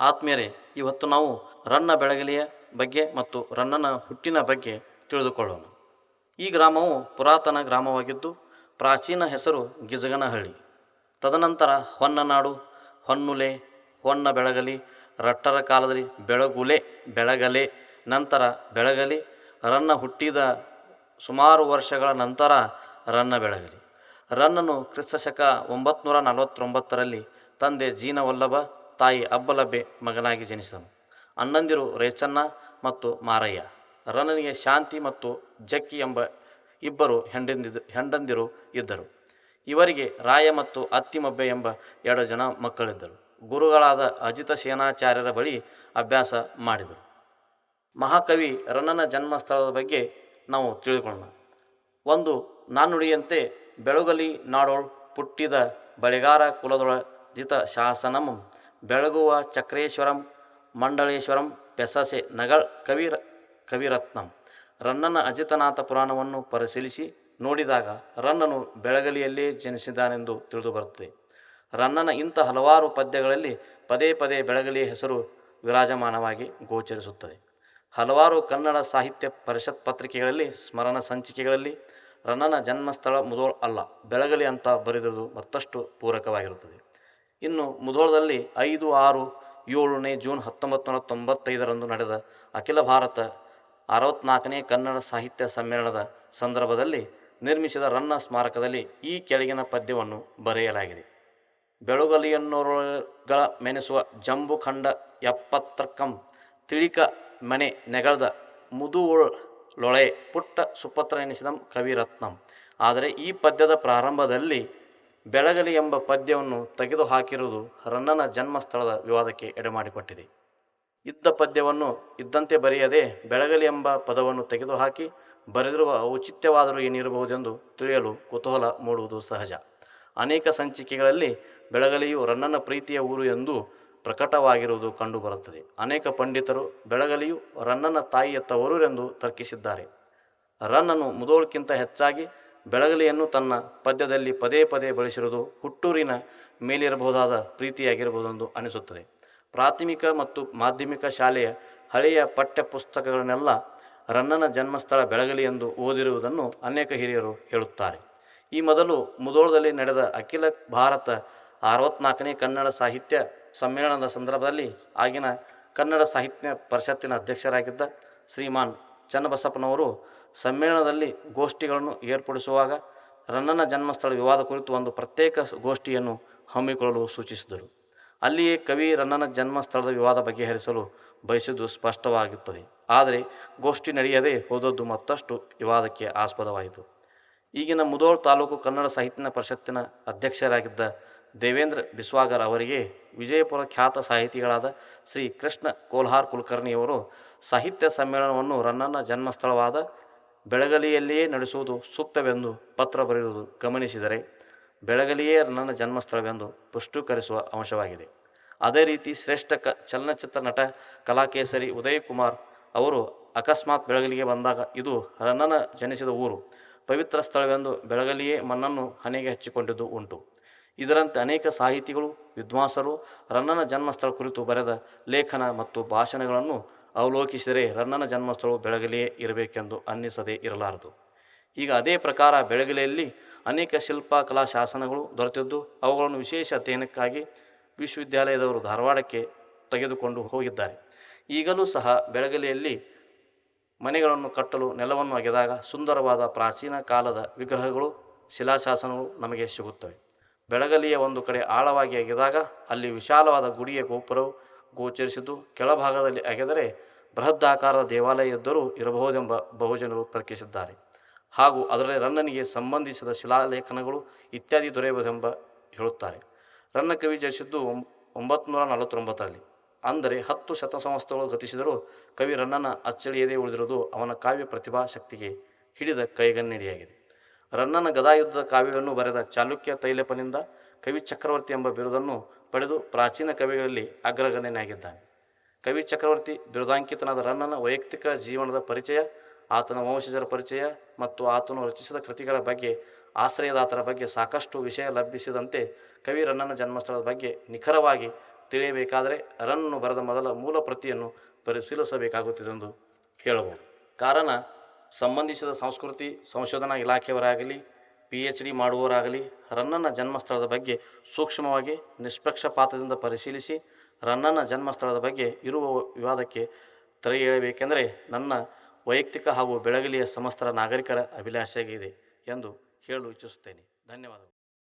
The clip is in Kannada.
ಆತ್ಮೀಯರೇ, ಇವತ್ತು ನಾವು ರನ್ನ ಬೆಳಗಲಿಯ ಬಗ್ಗೆ ಮತ್ತು ರನ್ನನ ಹುಟ್ಟಿನ ಬಗ್ಗೆ ತಿಳಿದುಕೊಳ್ಳೋಣ. ಈ ಗ್ರಾಮವು ಪುರಾತನ ಗ್ರಾಮವಾಗಿದ್ದು, ಪ್ರಾಚೀನ ಹೆಸರು ಗಿಜಗನಹಳ್ಳಿ. ತದನಂತರ ಹೊನ್ನನಾಡು, ಹೊನ್ನುಲೆ, ಹೊನ್ನ ಬೆಳಗಲಿ, ರಟ್ಟರ ಕಾಲದಲ್ಲಿ ಬೆಳಗುಲೆ, ಬೆಳಗಲೆ, ನಂತರ ಬೆಳಗಲಿ, ರನ್ನ ಹುಟ್ಟಿದ ಸುಮಾರು ವರ್ಷಗಳ ನಂತರ ರನ್ನ ಬೆಳಗಲಿ. ರನ್ನನು ಕ್ರಿಸ್ತಶಕ ಒಂಬತ್ನೂರ ನಲವತ್ತೊಂಬತ್ತರಲ್ಲಿ ತಂದೆ ಜೀನವಲ್ಲಭ ತಾಯಿ ಅಬ್ಬಲಬ್ಬೆ ಮಗನಾಗಿ ಜನಿಸಿದನು. ಅಣ್ಣಂದಿರು ರೇಚನ್ನ ಮತ್ತು ಮಾರಯ್ಯ. ರಣನಿಗೆ ಶಾಂತಿ ಮತ್ತು ಜಕ್ಕಿ ಎಂಬ ಇಬ್ಬರು ಹೆಂಡಂದಿದ್ದು ಹೆಂಡಂದಿರು ಇದ್ದರು. ಇವರಿಗೆ ರಾಯ ಮತ್ತು ಅತ್ತಿಮಬ್ಬೆ ಎಂಬ ಎರಡು ಜನ ಮಕ್ಕಳಿದ್ದರು. ಗುರುಗಳಾದ ಅಜಿತ ಸೇನಾಚಾರ್ಯರ ಬಳಿ ಅಭ್ಯಾಸ ಮಾಡಿದರು. ಮಹಾಕವಿ ರನ್ನನ ಜನ್ಮಸ್ಥಳದ ಬಗ್ಗೆ ನಾವು ತಿಳಿದುಕೊಳ್ಳೋಣ ಒಂದು ನಾನುಡಿಯಂತೆ ಬೆಳಗಲಿ ನಾಡೋಳ್ ಪುಟ್ಟಿದ ಬಳೆಗಾರ ಕುಲದೊಳ ಜಿತ ಶಾಸನಂ ಬೆಳಗುವ ಚಕ್ರೇಶ್ವರಂ, ಮಂಡಳೇಶ್ವರಂ, ಪೆಸಸೆ, ನಗಳ್ ಕವಿ ಕವಿರತ್ನಂ. ರನ್ನನ ಅಜಿತನಾಥ ಪುರಾಣವನ್ನು ಪರಿಶೀಲಿಸಿ ನೋಡಿದಾಗ ರನ್ನನು ಬೆಳಗಲಿಯಲ್ಲೇ ಜನಿಸಿದಾನೆಂದು ತಿಳಿದುಬರುತ್ತದೆ. ರನ್ನನ ಇಂಥ ಹಲವಾರು ಪದ್ಯಗಳಲ್ಲಿ ಪದೇ ಪದೇ ಬೆಳಗಲಿ ಹೆಸರು ವಿರಾಜಮಾನವಾಗಿ ಗೋಚರಿಸುತ್ತದೆ. ಹಲವಾರು ಕನ್ನಡ ಸಾಹಿತ್ಯ ಪರಿಷತ್ ಪತ್ರಿಕೆಗಳಲ್ಲಿ, ಸ್ಮರಣ ಸಂಚಿಕೆಗಳಲ್ಲಿ ರನ್ನನ ಜನ್ಮಸ್ಥಳ ಮುದೋಳ್ ಅಲ್ಲ, ಬೆಳಗಲಿ ಅಂತ ಬರೆದಿರುವುದು ಮತ್ತಷ್ಟು ಪೂರಕವಾಗಿರುತ್ತದೆ. ಇನ್ನು ಮುಧೋಳದಲ್ಲಿ ಐದು, ಆರು, ಏಳನೇ ಜೂನ್ ಹತ್ತೊಂಬತ್ತು ನೂರ ತೊಂಬತ್ತೈದರಂದು ನಡೆದ ಅಖಿಲ ಭಾರತ ಅರವತ್ನಾಲ್ಕನೇ ಕನ್ನಡ ಸಾಹಿತ್ಯ ಸಮ್ಮೇಳನದ ಸಂದರ್ಭದಲ್ಲಿ ನಿರ್ಮಿಸಿದ ರನ್ನ ಸ್ಮಾರಕದಲ್ಲಿ ಈ ಕೆಳಗಿನ ಪದ್ಯವನ್ನು ಬರೆಯಲಾಗಿದೆ. ಬೆಳುಗಲಿಯನ್ನೋರುಗಳ ಮೆನೆಸುವ ಜಂಬುಖಂಡ ಖಂಡ ಎಪ್ಪತ್ತರ್ಕಂ ತಿಳಿಕ ಮನೆ ನೆಗಳದ ಮುದುವುಳ್ ಲೊಳೆ ಪುಟ್ಟ ಸುಪತ್ರ ಎನಿಸಿದಂ ಕವಿರತ್ನಂ. ಆದರೆ ಈ ಪದ್ಯದ ಪ್ರಾರಂಭದಲ್ಲಿ ಬೆಳಗಲಿ ಎಂಬ ಪದ್ಯವನ್ನು ತೆಗೆದುಹಾಕಿರುವುದು ರನ್ನನ ಜನ್ಮಸ್ಥಳದ ವಿವಾದಕ್ಕೆ ಎಡೆಮಾಡಿಕೊಟ್ಟಿದೆ. ಇದ್ದ ಪದ್ಯವನ್ನು ಇದ್ದಂತೆ ಬರೆಯದೆ ಬೆಳಗಲಿ ಎಂಬ ಪದವನ್ನು ತೆಗೆದುಹಾಕಿ ಬರೆದಿರುವ ಔಚಿತ್ಯವಾದರೂ ಏನಿರಬಹುದೆಂದು ತಿಳಿಯಲು ಕುತೂಹಲ ಮೂಡುವುದು ಸಹಜ. ಅನೇಕ ಸಂಚಿಕೆಗಳಲ್ಲಿ ಬೆಳಗಲಿಯು ರನ್ನನ ಪ್ರೀತಿಯ ಊರು ಎಂದು ಪ್ರಕಟವಾಗಿರುವುದು ಕಂಡುಬರುತ್ತದೆ. ಅನೇಕ ಪಂಡಿತರು ಬೆಳಗಲಿಯು ರನ್ನನ ತಾಯಿಯ ತವರೂರೆಂದು ತರ್ಕಿಸಿದ್ದಾರೆ. ರನ್ನನು ಮುದೋಳ್ಕಿಂತ ಹೆಚ್ಚಾಗಿ ಬೆಳಗಲಿಯನ್ನು ತನ್ನ ಪದ್ಯದಲ್ಲಿ ಪದೇ ಪದೇ ಬಳಸಿರುವುದು ಹುಟ್ಟೂರಿನ ಮೇಲಿರಬಹುದಾದ ಪ್ರೀತಿಯಾಗಿರಬಹುದೆಂದು ಅನಿಸುತ್ತದೆ. ಪ್ರಾಥಮಿಕ ಮತ್ತು ಮಾಧ್ಯಮಿಕ ಶಾಲೆಯ ಹಳೆಯ ಪಠ್ಯ ಪುಸ್ತಕಗಳನ್ನೆಲ್ಲ ರನ್ನನ ಜನ್ಮಸ್ಥಳ ಬೆಳಗಲಿ ಎಂದು ಓದಿರುವುದನ್ನು ಅನೇಕ ಹಿರಿಯರು ಹೇಳುತ್ತಾರೆ. ಈ ಮೊದಲು ಮುದೋಳದಲ್ಲಿ ನಡೆದ ಅಖಿಲ ಭಾರತ ಅರವತ್ನಾಲ್ಕನೇ ಕನ್ನಡ ಸಾಹಿತ್ಯ ಸಮ್ಮೇಳನದ ಸಂದರ್ಭದಲ್ಲಿ ಆಗಿನ ಕನ್ನಡ ಸಾಹಿತ್ಯ ಪರಿಷತ್ತಿನ ಅಧ್ಯಕ್ಷರಾಗಿದ್ದ ಶ್ರೀಮಾನ್ ಚನ್ನಬಸಪ್ಪನವರು ಸಮ್ಮೇಳನದಲ್ಲಿ ಗೋಷ್ಠಿಗಳನ್ನು ಏರ್ಪಡಿಸುವಾಗ ರನ್ನನ ಜನ್ಮಸ್ಥಳ ವಿವಾದ ಕುರಿತು ಒಂದು ಪ್ರತ್ಯೇಕ ಗೋಷ್ಠಿಯನ್ನು ಹಮ್ಮಿಕೊಳ್ಳಲು ಸೂಚಿಸಿದರು. ಅಲ್ಲಿಯೇ ಕವಿ ರನ್ನನ ಜನ್ಮಸ್ಥಳದ ವಿವಾದ ಬಗೆಹರಿಸಲು ಬಯಸಿದ್ದು ಸ್ಪಷ್ಟವಾಗುತ್ತದೆ ಆದರೆ ಗೋಷ್ಠಿ ನಡೆಯದೆ ಹೋದದ್ದು ಮತ್ತಷ್ಟು ವಿವಾದಕ್ಕೆ ಆಸ್ಪದವಾಯಿತು. ಈಗಿನ ಮುದೋಳ್ ತಾಲೂಕು ಕನ್ನಡ ಸಾಹಿತ್ಯ ಪರಿಷತ್ತಿನ ಅಧ್ಯಕ್ಷರಾಗಿದ್ದ ದೇವೇಂದ್ರ ಬಿಸ್ವಾಗರ್ ಅವರಿಗೆ ವಿಜಯಪುರ ಖ್ಯಾತ ಸಾಹಿತಿಗಳಾದ ಶ್ರೀ ಕೃಷ್ಣ ಕೋಲ್ಹಾರ್ ಕುಲಕರ್ಣಿಯವರು ಸಾಹಿತ್ಯ ಸಮ್ಮೇಳನವನ್ನು ರನ್ನನ ಜನ್ಮಸ್ಥಳವಾದ ಬೆಳಗಲಿಯಲ್ಲಿಯೇ ನಡೆಸುವುದು ಸೂಕ್ತವೆಂದು ಪತ್ರ ಬರೆಯುವುದು ಗಮನಿಸಿದರೆ, ಬೆಳಗಲಿಯೇ ನನ್ನ ಜನ್ಮಸ್ಥಳವೆಂದು ಪುಷ್ಟೀಕರಿಸುವ ಅಂಶವಾಗಿದೆ. ಅದೇ ರೀತಿ ಶ್ರೇಷ್ಠ ಕ, ಚಲನಚಿತ್ರ ನಟ ಕಲಾಕೇಸರಿ ಉದಯ್ ಕುಮಾರ್ ಅವರು ಅಕಸ್ಮಾತ್ ಬೆಳಗಲಿಗೆ ಬಂದಾಗ ಇದು ರನ್ನನ ಜನಿಸಿದ ಊರು. ಪವಿತ್ರ ಸ್ಥಳವೆಂದು ಬೆಳಗಲಿಯೇ ಮಣ್ಣನ್ನು ಹಣೆಗೆ ಹಚ್ಚಿಕೊಂಡಿದ್ದು ಉಂಟು. ಇದರಂತೆ ಅನೇಕ ಸಾಹಿತಿಗಳು, ವಿದ್ವಾಂಸರು ರನ್ನನ ಜನ್ಮಸ್ಥಳ ಕುರಿತು ಬರೆದ ಲೇಖನ ಮತ್ತು ಭಾಷಣಗಳನ್ನು ಅವಲೋಕಿಸಿದರೆ ರನ್ನನ ಜನ್ಮಸ್ಥಳವು ಬೆಳಗಲಿಯೇ ಇರಬೇಕೆಂದು ಅನ್ನಿಸದೇ ಇರಲಾರದು. ಈಗ ಅದೇ ಪ್ರಕಾರ ಬೆಳಗಲೆಯಲ್ಲಿ ಅನೇಕ ಶಿಲ್ಪ ಕಲಾ ಶಾಸನಗಳು ದೊರೆತಿದ್ದು, ಅವುಗಳನ್ನು ವಿಶೇಷ ಅಧ್ಯಯನಕ್ಕಾಗಿ ವಿಶ್ವವಿದ್ಯಾಲಯದವರು ಧಾರವಾಡಕ್ಕೆ ತೆಗೆದುಕೊಂಡು ಹೋಗಿದ್ದಾರೆ. ಈಗಲೂ ಸಹ ಬೆಳಗಲೆಯಲ್ಲಿ ಮನೆಗಳನ್ನು ಕಟ್ಟಲು ನೆಲವನ್ನು ಅಗೆದಾಗ ಸುಂದರವಾದ ಪ್ರಾಚೀನ ಕಾಲದ ವಿಗ್ರಹಗಳು, ಶಿಲಾಶಾಸನಗಳು ನಮಗೆ ಸಿಗುತ್ತವೆ. ಬೆಳಗಲಿಯ ಒಂದು ಕಡೆ ಆಳವಾಗಿ ಅಗೆದಾಗ ಅಲ್ಲಿ ವಿಶಾಲವಾದ ಗುಡಿಯ ಗೋಪುರವು ಗೋಚರಿಸಿದ್ದು ಕೆಳಭಾಗದಲ್ಲಿ ಅಗೆದರೆ ಬೃಹದಾಕಾರದ ದೇವಾಲಯ ಇದ್ದರೂ ಇರಬಹುದೆಂಬ ಬಹುಜನರು ತರ್ಕಿಸಿದ್ದಾರೆ. ಹಾಗೂ ಅದರಲ್ಲಿ ರನ್ನನಿಗೆ ಸಂಬಂಧಿಸಿದ ಶಿಲಾಲೇಖನಗಳು ಇತ್ಯಾದಿ ದೊರೆಯಬಹುದೆಂಬ ಹೇಳುತ್ತಾರೆ. ರನ್ನ ಕವಿ ಜರಿಸಿದ್ದು ಒಂಬತ್ತು ನೂರ ನಲವತ್ತೊಂಬತ್ತರಲ್ಲಿ. ಅಂದರೆ ಹತ್ತು ಶತಸಂವತ್ಸರಗಳು ಗತಿಸಿದರೂ ಕವಿ ರನ್ನನ ಅಚ್ಚಳಿಯದೇ ಉಳಿದಿರುವುದು ಅವನ ಕಾವ್ಯ ಪ್ರತಿಭಾ ಶಕ್ತಿಗೆ ಹಿಡಿದ ಕೈಗನ್ನಡಿಯಾಗಿದೆ. ರನ್ನನ ಗದಾಯುದ್ಧದ ಕಾವ್ಯವನ್ನು ಬರೆದ ಚಾಲುಕ್ಯ ತೈಲಪನಿಂದ ಕವಿ ಚಕ್ರವರ್ತಿ ಎಂಬ ಬಿರುದನ್ನು ಪಡೆದು ಪ್ರಾಚೀನ ಕವಿಗಳಲ್ಲಿ ಅಗ್ರಗಣ್ಯನಾಗಿದ್ದಾನೆ. ಕವಿ ಚಕ್ರವರ್ತಿ ಬಿರುದಾಂಕಿತನಾದ ರನ್ನನ ವೈಯಕ್ತಿಕ ಜೀವನದ ಪರಿಚಯ, ಆತನ ವಂಶಜರ ಪರಿಚಯ ಮತ್ತು ಆತನು ರಚಿಸಿದ ಕೃತಿಗಳ ಬಗ್ಗೆ, ಆಶ್ರಯದಾತರ ಬಗ್ಗೆ ಸಾಕಷ್ಟು ವಿಷಯ ಲಭಿಸಿದಂತೆ ಕವಿ ರನ್ನನ ಜನ್ಮಸ್ಥಳದ ಬಗ್ಗೆ ನಿಖರವಾಗಿ ತಿಳಿಯಬೇಕಾದರೆ ರನ್ನು ಬರೆದ ಮೊದಲ ಮೂಲ ಪ್ರತಿಯನ್ನು ಪರಿಶೀಲಿಸಬೇಕಾಗುತ್ತದೆ ಎಂದು ಹೇಳಬಹುದು. ಕಾರಣ, ಸಂಬಂಧಿಸಿದ ಸಂಸ್ಕೃತಿ, ಸಂಶೋಧನಾ ಇಲಾಖೆಯವರಾಗಲಿ ಪಿ ಎಚ್ ಡಿ ಮಾಡುವವರಾಗಲಿ ರನ್ನನ ಜನ್ಮಸ್ಥಳದ ಬಗ್ಗೆ ಸೂಕ್ಷ್ಮವಾಗಿ, ನಿಷ್ಪಕ್ಷಪಾತದಿಂದ ಪರಿಶೀಲಿಸಿ ರನ್ನನ ಜನ್ಮಸ್ಥಳದ ಬಗ್ಗೆ ಇರುವ ವಿವಾದಕ್ಕೆ ತೆರೆ ಎಳೆಯಬೇಕೆಂದರೆ ನನ್ನ ವೈಯಕ್ತಿಕ ಹಾಗೂ ಬೆಳಗಲಿಯ ಸಮಸ್ತರ ನಾಗರಿಕರ ಅಭಿಲಾಷೆಯಾಗಿದೆ ಎಂದು ಹೇಳಲು ಇಚ್ಛಿಸುತ್ತೇನೆ. ಧನ್ಯವಾದಗಳು.